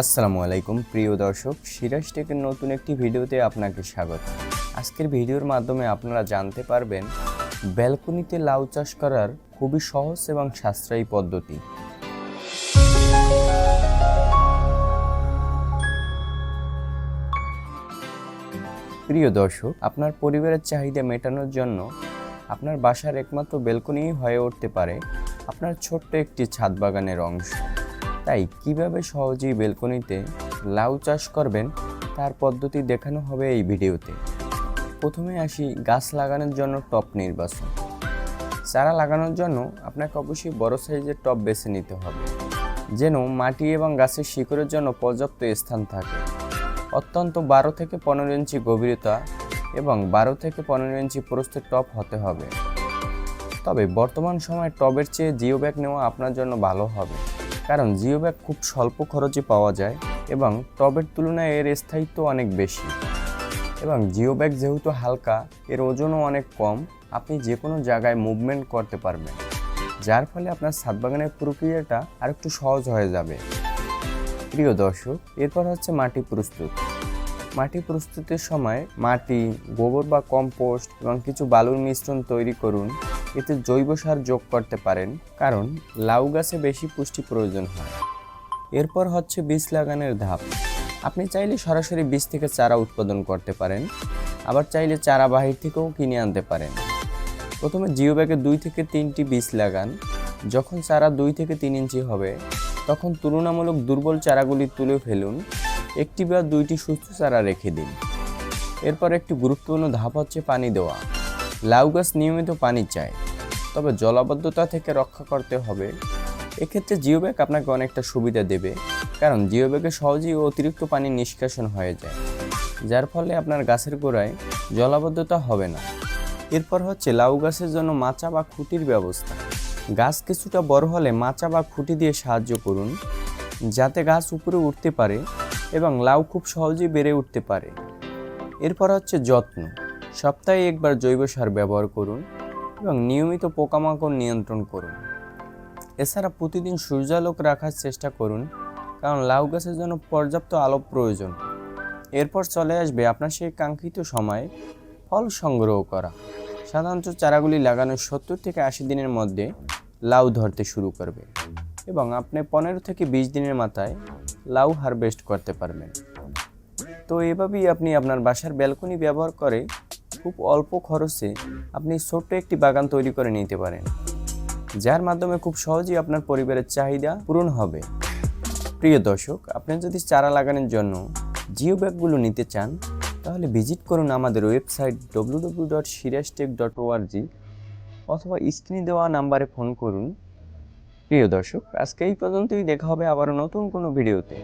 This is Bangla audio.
আসসালামু আলাইকুম, প্রিয় দর্শক, সিরাজ টেকের নতুন একটি ভিডিওতে আপনাকে স্বাগত। আজকের ভিডিওর মাধ্যমে আপনারা জানতে পারবেন, ব্যালকনিতে লাউ চাষ করার খুবই সহজ এবং সাশ্রয়ী পদ্ধতি। প্রিয় দর্শক, আপনার পরিবারের চাহিদা মেটানোর জন্য আপনার বাসার একমাত্র বেলকনি হয়ে উঠতে পারে আপনার ছোট্ট একটি ছাদ বাগানের অংশ। তাই কীভাবে সহজেই বেলকনিতে লাউ চাষ করবেন তার পদ্ধতি দেখানো হবে এই ভিডিওতে। প্রথমে আসি গাছ লাগানোর জন্য টপ নির্বাচন। চারা লাগানোর জন্য আপনাকে অবশ্যই বড় সাইজের টব বেছে নিতে হবে, যেন মাটি এবং গাছের শিকড়ের জন্য পর্যাপ্ত স্থান থাকে। অত্যন্ত বারো থেকে পনেরো ইঞ্চি গভীরতা এবং বারো থেকে পনেরো ইঞ্চি প্রস্থের টপ হতে হবে। তবে বর্তমান সময়ে টবের চেয়ে জিও ব্যাগ নেওয়া আপনার জন্য ভালো হবে। কারণ জিও ব্যাগ খুব স্বল্প খরচে পাওয়া যায় এবং টবের তুলনায় এর স্থায়িত্ব অনেক বেশি। এবং জিও ব্যাগ যেহেতু হালকা, এর ওজনও অনেক কম, আপনি যে কোনো জায়গায় মুভমেন্ট করতে পারবেন, যার ফলে আপনার ছাদ বাগানের প্রক্রিয়াটা আরেকটু সহজ হয়ে যাবে। প্রিয় দর্শক, এরপর হচ্ছে মাটি প্রস্তুত। মাটি প্রস্তুতের সময় মাটি, গোবর বা কম্পোস্ট এবং কিছু বালুর মিশ্রণ তৈরি করুন। এতে জৈব সার যোগ করতে পারেন, কারণ লাউ গাছে বেশি পুষ্টি প্রয়োজন হয়। এরপর হচ্ছে বীজ লাগানোর ধাপ। আপনি চাইলে সরাসরি বীজ থেকে চারা উৎপাদন করতে পারেন, আবার চাইলে চারা বাহির থেকেও কিনে আনতে পারেন। প্রথমে জিও ব্যাগে দুই থেকে তিনটি বীজ লাগান। যখন চারা দুই থেকে তিন ইঞ্চি হবে, তখন তুলনামূলক দুর্বল চারাগুলি তুলে ফেলুন, একটি বা দুইটি সুস্থ চারা রেখে দিন। এরপর একটি গুরুত্বপূর্ণ ধাপ হচ্ছে পানি দেওয়া। লাউ গাছ নিয়মিত পানি চায়। তবে জলাবদ্ধতা থেকে রক্ষা করতে হবে। এক্ষেত্রে জিও ব্যাগ আপনাকে অনেকটা সুবিধা দেবে, কারণ জিও ব্যাগে সহজেই অতিরিক্ত পানি নিষ্কাশন হয়ে যায়, যার ফলে আপনার গাছের গোড়ায় জলাবদ্ধতা হবে না। এরপর হচ্ছে লাউ গাছের জন্য মাচা বা খুঁটির ব্যবস্থা। গাছ কিছুটা বড় হলে মাচা বা খুঁটি দিয়ে সাহায্য করুন, যাতে গাছ উপরে উঠতে পারে এবং লাউ খুব সহজেই বেড়ে উঠতে পারে। এরপর হচ্ছে যত্ন। সপ্তাহে একবার জৈব সার ব্যবহার করুন এবং নিয়মিত পোকামাকড় নিয়ন্ত্রণ করুন। এছাড়া প্রতিদিন সূর্যালোক রাখার চেষ্টা করুন, কারণ লাউ গাছের জন্য পর্যাপ্ত আলো প্রয়োজন। এরপর চলে আসবে আপনার সেই কাঙ্ক্ষিত সময়ে ফল সংগ্রহ করা। সাধারণত চারাগুলি লাগানোর সত্তর থেকে আশি দিনের মধ্যে লাউ ধরতে শুরু করবে এবং আপনি পনেরো থেকে বিশ দিনের মাথায় লাউ হারভেস্ট করতে পারবেন। তো এভাবেই আপনি আপনার বাসার ব্যালকনি ব্যবহার করে খুব অল্প খরচে আপনি ছোট্ট একটি বাগান তৈরি করে নিতে পারেন, যার মাধ্যমে খুব সহজেই আপনার পরিবারের চাহিদা পূরণ হবে। প্রিয় দর্শক, আপনি যদি চারা লাগানোর জন্য জিও ব্যাগগুলো নিতে চান, তাহলে ভিজিট করুন আমাদের website W W dot Sirajtech dot O R G অথবা স্ক্রিনে দেওয়া নাম্বারে ফোন করুন। প্রিয় দর্শক, আজকে এই পর্যন্তই, দেখা হবে আবার নতুন কোনো ভিডিওতে।